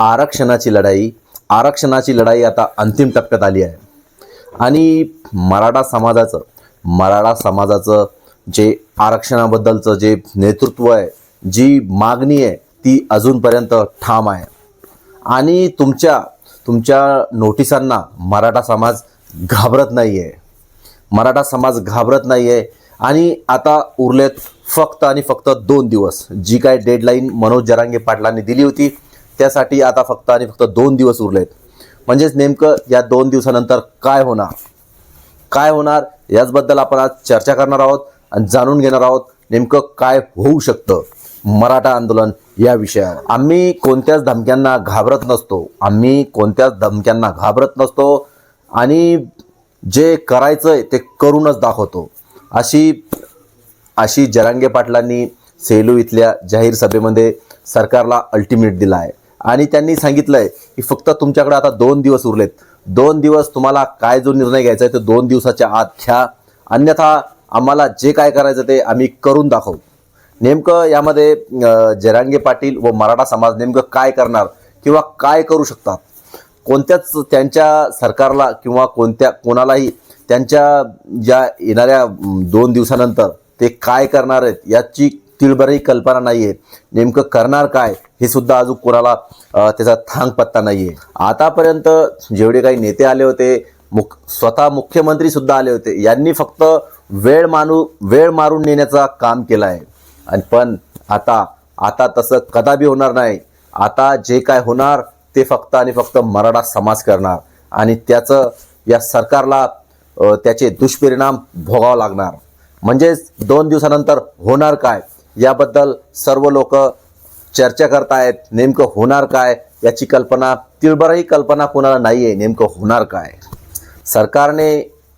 आरक्षणाची लढाई आरक्षणाची लढाई आता अंतिम टप्प्यात आली आहे. आणि मराठा समाजाचं मराठा समाजाचं जे आरक्षणाबद्दलचं जे नेतृत्व आहे जी मागणी आहे ती अजूनपर्यंत ठाम आहे. आणि तुमच्या तुमच्या नोटिसांना मराठा समाज घाबरत नाही आहे मराठा समाज घाबरत नाही आहे आणि आता उरलेत फक्त आणि फक्त दोन दिवस. जी काय डेडलाईन मनोज जरांगे पाटलांनी दिली होती त्यासाठी आता फक्त आणि फक्त दोन दिवस उरलेत. म्हणजेच नेमकं या दोन दिवसानंतर काय होणार? काय होणार? याचबद्दल आपण आज चर्चा करणार आहोत आणि जाणून घेणार आहोत नेमकं काय होऊ शकतं मराठा आंदोलन या विषयावर. आम्ही कोणत्याच धमक्यांना घाबरत नसतो. आम्ही कोणत्याच धमक्यांना घाबरत नसतो आणि जे करायचं आहे ते करूनच दाखवतो. अशी अशी जरांगे पाटलांनी सेलू इथल्या जाहीर सभेमध्ये सरकारला अल्टिमेट दिला आहे आणि त्यांनी सांगितलंय की फक्त तुमच्याकडे आता दोन दिवस उरलेत. दोन दिवस तुम्हाला काय जो निर्णय घ्यायचा आहे तो दोन दिवसाच्या आत घ्या. अन्यथा आम्हाला जे काय करायचं ते आम्ही करून दाखवू. नेमकं यामध्ये जरांगे पाटील व मराठा समाज नेमकं काय करणार किंवा काय करू शकतात? कोणत्याच त्यांच्या सरकारला किंवा कोणत्या कोणालाही त्यांच्या ज्या येणाऱ्या दोन दिवसानंतर ते काय करणार आहेत याची तिळभरही कल्पना नाही आहे नेमकं करणार काय हे सुद्धा अजून कोणाला त्याचा थांग पत्ता नाही आहे आतापर्यंत जेवढे काही नेते आले होते मुख स्वतः मुख्यमंत्री सुद्धा आले होते यांनी फक्त वेळ मानू वेळ मारून नेण्याचा काम केलं आहे आणि पण आता आता तसं कदापि होणार नाही. आता जे काय होणार ते फक्त आणि फक्त मराठा समाज करणार. आणि त्याचं या सरकारला त्याचे दुष्परिणाम भोगावं लागणार. म्हणजेच दोन दिवसानंतर होणार काय? याबद्दल सर्व लोक चर्चा करतायत नेमकं होणार काय? याची कल्पना तिळभरही कल्पना कोणाला नाही आहे नेमकं होणार काय? सरकारने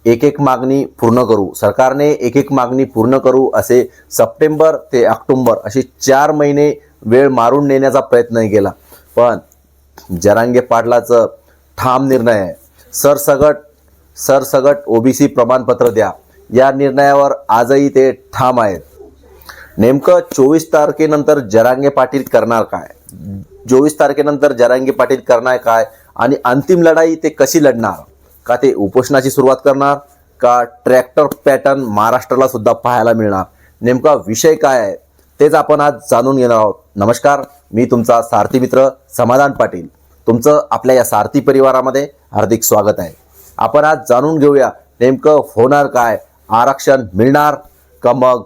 एक एक मागणी पूर्ण करू. सरकारने एक एक मागणी पूर्ण करू असे सप्टेंबर ते ऑक्टोंबर असे चार महिने वेळ मारून नेण्याचा प्रयत्न केला. पण जरांगे पाटलाचं ठाम निर्णय आहे. सरसगट सरसगट ओबीसी प्रमाणपत्र द्या. या निर्णयावर आजही ते ठाम आहेत. नेमकं चोवीस तारखेनंतर जरांगे पाटील करणार काय? चोवीस तारखेनंतर जरांगे पाटील करणार काय? आणि अंतिम लढाई ते कशी लढणार? का ते उपोषणाची सुरुवात करणार? का ट्रॅक्टर पॅटर्न महाराष्ट्राला सुद्धा पाहायला मिळणार? नेमका विषय काय आहे? तेच आपण आज जाणून घेणार आहोत. नमस्कार मी तुमचा सारथी मित्र समाधान पाटील. तुमचं आपल्या या सारथी परिवारामध्ये हार्दिक स्वागत आहे. आपण आज जाणून घेऊया नेमकं होणार काय? आरक्षण मिळणार का मग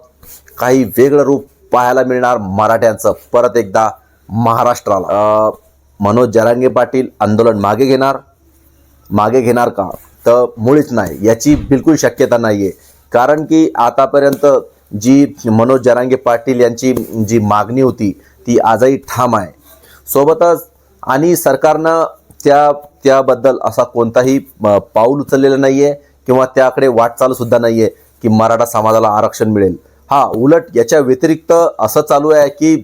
काही वेगळं रूप पाहायला मिळणार मराठ्यांचं. परत एकदा महाराष्ट्राला. मनोज जरांगे पाटील आंदोलन मागे घेणार? मागे घेणार का? तर मुळीच नाही. याची बिलकुल शक्यता नाही आहे कारण की आतापर्यंत जी मनोज जरांगे पाटील यांची जी मागणी होती ती आजही ठाम आहे. सोबतच आणि सरकारनं त्या त्याबद्दल असा कोणताही पाऊल उचललेलं नाही आहे किंवा त्याकडे वाटचालसुद्धा नाही आहे की मराठा समाजाला आरक्षण मिळेल. हा उलट याच्या व्यतिरिक्त असं चालू आहे की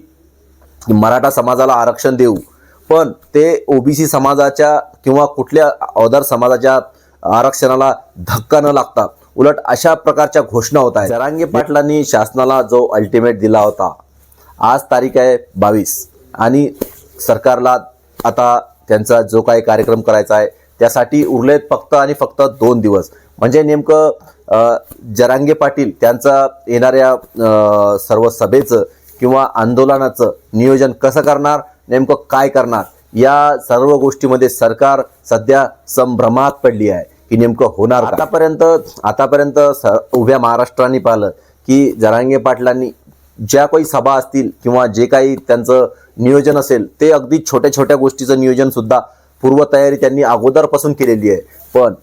मराठा समाजाला आरक्षण देऊ. पण ते ओबीसी समाजाच्या किंवा कुठल्या अवधार समाजाच्या आरक्षणाला धक्का न लागता उलट अशा प्रकारच्या घोषणा होत आहेत. जरांगे पाटलांनी शासनाला जो अल्टिमेट दिला होता आज तारीख आहे बावीस आणि सरकारला आता त्यांचा जो काही कार्यक्रम करायचा आहे त्यासाठी उरलेत फक्त आणि फक्त दोन दिवस. म्हणजे नेमकं जरांगे पाटील त्यांचा येणाऱ्या सर्व सभेचं किंवा आंदोलनाचं नियोजन कसं करणार नेमकं काय करणार या सर्व गोष्टीमध्ये सरकार सध्या संभ्रमात पडली आहे की नेमकं होणार आतापर्यंत आतापर्यंत स उभ्या महाराष्ट्राने पाहिलं की जरांगे पाटलांनी ज्या काही सभा असतील किंवा जे काही त्यांचं नियोजन असेल ते अगदी छोट्या छोट्या गोष्टीचं नियोजन सुद्धा पूर्वतयारी त्यांनी अगोदरपासून केलेली आहे. पण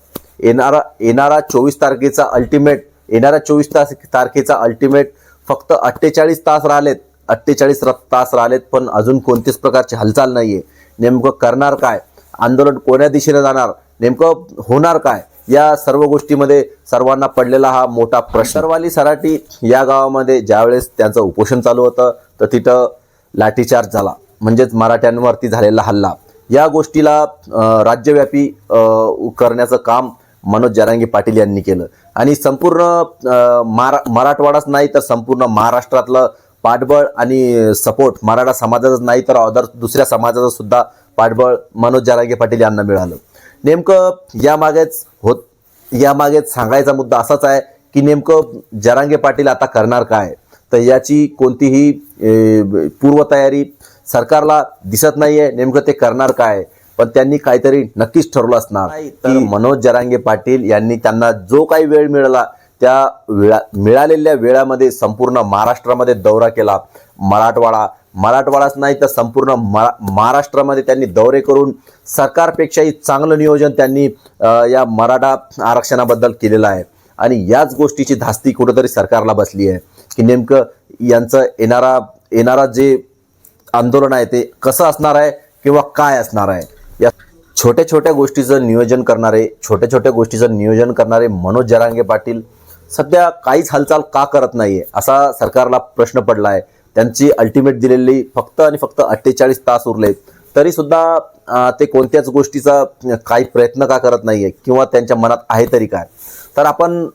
येणारा येणारा चोवीस तारखेचा अल्टिमेट येणाऱ्या चोवीस तास तारखेचा अल्टिमेट फक्त अठ्ठेचाळीस तास राहिलेत. अठ्ठेचाळीस तास राहिलेत पण अजून कोणतीच प्रकारची हालचाल नाही आहे नेमकं करणार काय? आंदोलन कोण्या दिशेने जाणार? नेमकं होणार काय? या सर्व गोष्टीमध्ये सर्वांना पडलेला हा मोठा प्रश्नवाली सराटी या गावामध्ये ज्यावेळेस त्यांचं उपोषण चालू होतं तर तिथं लाठीचार्ज झाला. म्हणजेच मराठ्यांवरती झालेला हल्ला. या गोष्टीला राज्यव्यापी करण्याचं काम मनोज जरांगे पाटील यांनी केलं. आणि संपूर्ण मारा मराठवाडाच नाही तर संपूर्ण महाराष्ट्रातलं पाठबळ आणि सपोर्ट मराठा समाजाचाच नाही तर अदर दुसऱ्या समाजाचं सुद्धा पाठबळ मनोज जरांगे पाटील यांना मिळालं. नेमकं यामागेच होत यामागेच सांगायचा मुद्दा असाच आहे की नेमकं जरांगे पाटील आता करणार काय? तर याची कोणतीही पूर्वतयारी सरकारला दिसत नाही आहे नेमकं ते करणार काय? पण त्यांनी काहीतरी नक्कीच ठरवलं असणार. तर मनोज जरांगे पाटील यांनी त्यांना जो काही वेळ मिळाला त्या वेळा मिळालेल्या वेळामध्ये संपूर्ण महाराष्ट्रामध्ये दौरा केला. मराठवाडा मराठवाडाच नाही तर संपूर्ण महा महाराष्ट्रामध्ये त्यांनी दौरे करून सरकारपेक्षाही चांगलं नियोजन त्यांनी या मराठा आरक्षणाबद्दल केलेलं आहे. आणि याच गोष्टीची धास्ती कुठंतरी सरकारला बसली आहे. की नेमकं यांचं येणारा येणारा जे आंदोलन आहे ते कसं असणार आहे किंवा काय असणार आहे? या छोट्या छोट्या गोष्टीचं नियोजन करणारे छोट्या छोट्या गोष्टीचं नियोजन करणारे मनोज जरांगे पाटील सध्या काहीच हालचाल का करत नाही आहे असा सरकारला प्रश्न पडला आहे त्यांची अल्टिमेट दिलेली फक्त आणि फक्त अठ्ठेचाळीस तास उरले. तरीसुद्धा ते कोणत्याच गोष्टीचा काही प्रयत्न का करत नाही आहे किंवा त्यांच्या मनात आहे तरी काय? तर आपण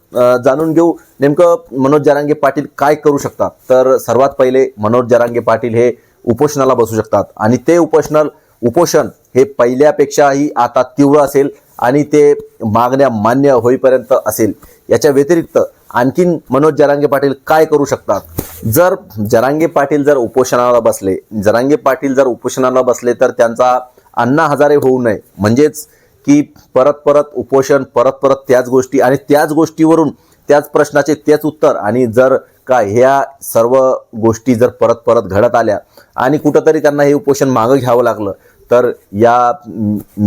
जाणून घेऊ नेमकं मनोज जरांगे पाटील काय करू शकतात. तर सर्वात पहिले मनोज जरांगे पाटील हे उपोषणाला बसू शकतात आणि ते उपोषण उपोषण हे पहिल्यापेक्षाही आता तीव्र असेल आणि ते मागण्या मान्य होईपर्यंत असेल. याच्या व्यतिरिक्त आणखीन मनोज जरांगे पाटील काय करू शकतात? जर जरांगे पाटील जर उपोषणाला बसले जरांगे पाटील जर उपोषणाला बसले तर त्यांचा अण्णा हजारे होऊ नये. म्हणजेच की परत परत उपोषण परत परत त्याच गोष्टी आणि त्याच गोष्टीवरून त्याच प्रश्नाचे तेच उत्तर. आणि जर का ह्या सर्व गोष्टी जर परत परत घडत आल्या आणि कुठंतरी त्यांना हे उपोषण मागं घ्यावं लागलं तर या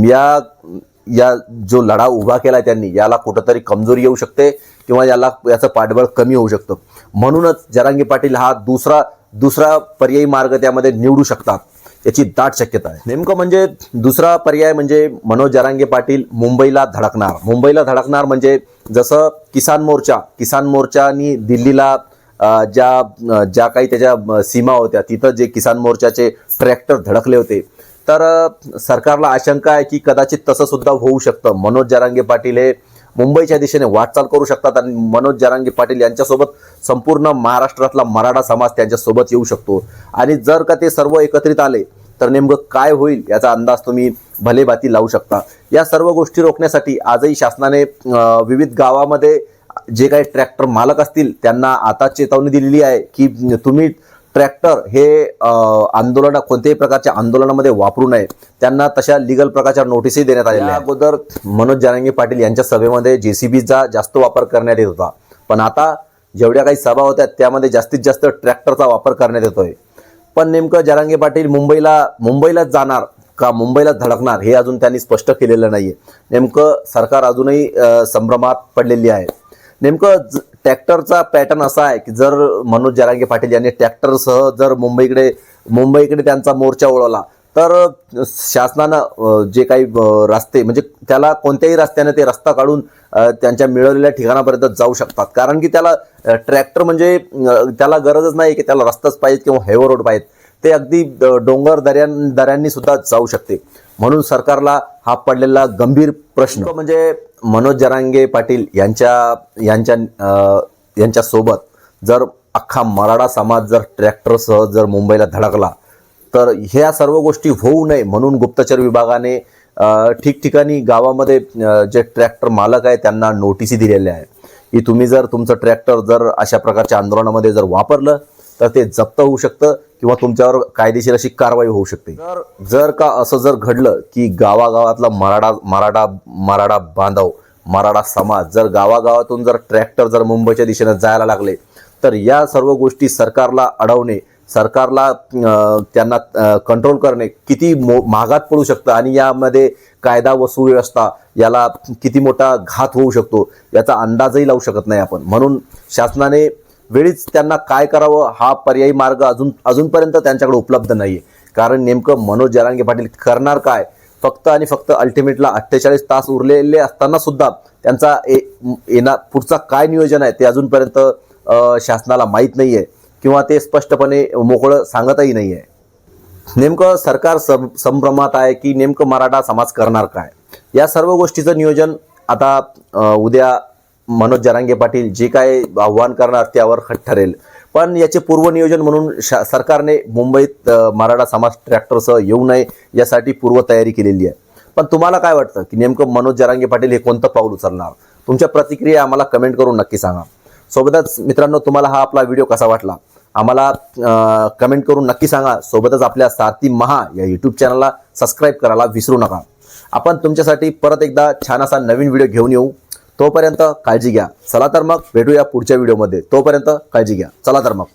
या या जो लढा उभा केला त्यांनी याला कुठंतरी कमजोरी येऊ शकते किंवा याला याचं पाठबळ कमी होऊ शकतं. म्हणूनच जरांगी पाटील हा दुसरा दुसरा पर्यायी मार्ग त्यामध्ये निवडू शकतात याची दाट शक्यता आहे. नेमकं म्हणजे दुसरा पर्याय म्हणजे मनोज जरांगे पाटील मुंबईला धडकणार. मुंबईला धडकणार म्हणजे जसं किसान मोर्चा किसान मोर्चानी दिल्लीला ज्या ज्या काही त्याच्या सीमा होत्या तिथं जे किसान मोर्चाचे ट्रॅक्टर धडकले होते तर सरकारला आशंका आहे की कदाचित तसं सुद्धा होऊ शकतं. मनोज जरांगे पाटील हे मुंबईच्या दिशेने वाटचाल करू शकतात आणि मनोज जरांगे पाटील यांच्यासोबत संपूर्ण महाराष्ट्रातला मराठा समाज त्यांच्यासोबत येऊ शकतो. आणि जर का ते सर्व एकत्रित आले तर नेमकं काय होईल याचा अंदाज तुम्ही भलेभाती लावू शकता. या सर्व गोष्टी रोखण्यासाठी आजही शासनाने विविध गावामध्ये जे काही ट्रॅक्टर मालक असतील त्यांना आता चेतावणी दिलेली आहे की तुम्ही ट्रॅक्टर हे आंदोलन कोणत्याही प्रकारच्या आंदोलनामध्ये वापरू नये. त्यांना तशा लिगल प्रकारच्या नोटीसही देण्यात आलेल्या. अगोदर मनोज जरांगे पाटील यांच्या सभेमध्ये जेसीबीचा जास्त वापर करण्यात येत होता. पण आता जेवढ्या काही सभा होत्या त्यामध्ये जास्तीत जास्त ट्रॅक्टरचा वापर करण्यात येतोय. पण नेमकं जरांगे पाटील मुंबईला मुंबईलाच जाणार का मुंबईलाच धडकणार हे अजून त्यांनी स्पष्ट केलेलं नाहीये. नेमकं सरकार अजूनही संभ्रमात पडलेली आहे. नेमकं ट्रॅक्टरचा पॅटर्न असा आहे की जर मनोज जरांगे पाटील यांनी ट्रॅक्टरसह जर मुंबईकडे मुंबईकडे त्यांचा मोर्चा ओळवला तर शासनानं जे काही रस्ते म्हणजे त्याला कोणत्याही रस्त्याने ते रस्ता काढून त्यांच्या मिळवलेल्या ठिकाणापर्यंत जाऊ शकतात. कारण की त्याला ट्रॅक्टर म्हणजे त्याला गरजच नाही की त्याला रस्ताच पाहिजे किंवा हेवर रोड पाहिजेत. ते अगदी डोंगर दऱ्यां दऱ्यांनी सुद्धा जाऊ शकते. म्हणून सरकारला हा पडलेला गंभीर प्रश्न. म्हणजे मनोज जरांगे पाटील यांच्या यांच्या यांच्यासोबत जर अख्खा मराठा समाज जर ट्रॅक्टरसह जर मुंबईला धडकला तर ह्या सर्व गोष्टी होऊ नये म्हणून गुप्तचर विभागाने ठिकठिकाणी गावामध्ये जे ट्रॅक्टर मालक आहे त्यांना नोटिसी दिलेल्या आहे की तुम्ही जर तुमचं ट्रॅक्टर जर अशा प्रकारच्या आंदोलनामध्ये जर वापरलं तर ते जप्त होऊ शकतं किंवा तुमच्यावर कायदेशीर अशी कारवाई होऊ शकते. तर जर का असं जर घडलं की गावागावातला मराठा मराठा मराठा बांधव मराठा समाज जर गावागावातून जर ट्रॅक्टर जर मुंबईच्या दिशेनं जायला लागले तर या सर्व गोष्टी सरकारला अडवणे सरकारला त्यांना कंट्रोल करणे किती मो महागात पडू शकतं आणि यामध्ये कायदा व सुव्यवस्था याला किती मोठा घात होऊ शकतो याचा अंदाजही लावू शकत नाही आपण. म्हणून शासनाने वेळीच त्यांना काय करावं हा पर्यायी मार्ग अजून अजूनपर्यंत त्यांच्याकडे उपलब्ध नाही आहे कारण नेमकं मनोज जरांगे पाटील करणार काय? फक्त आणि फक्त अल्टिमेटला अठ्ठेचाळीस तास उरलेले असताना सुद्धा त्यांचा ए- येणार पुढचा काय नियोजन आहे ते अजूनपर्यंत शासनाला माहीत नाही आहे किंवा ते स्पष्टपणे मोकळं सांगतही नाही आहे नेमकं सरकार सम संभ्रमात आहे की नेमकं मराठा समाज करणार काय? या सर्व गोष्टीचं नियोजन आता उद्या मनोज जरांगे पाटील जे काय आव्हान करणार त्यावर ठरेल. पण याचे पूर्वनियोजन म्हणून शा सरकारने मुंबईत मराठा समाज ट्रॅक्टरसह येऊ नये यासाठी पूर्वतयारी केलेली आहे. पण तुम्हाला काय वाटतं की नेमकं मनोज जरांगे पाटील हे कोणतं पाऊल उचलणार? तुमच्या प्रतिक्रिया आम्हाला कमेंट करून नक्की सांगा. सोबतच मित्रांनो तुम्हाला हा आपला व्हिडिओ कसा वाटला? आम्हाला कमेंट करून नक्की सांगा. सोबतच आपल्या सारथी महा या यूट्यूब चॅनलला सबस्क्राईब करायला विसरू नका. आपण तुमच्यासाठी परत एकदा छान असा नवीन व्हिडिओ घेऊन येऊ. तोपर्यंत काळजी घ्या. चला तर मग भेटूया पुढच्या व्हिडिओमध्ये तोपर्यंत काळजी घ्या. चला तर मग.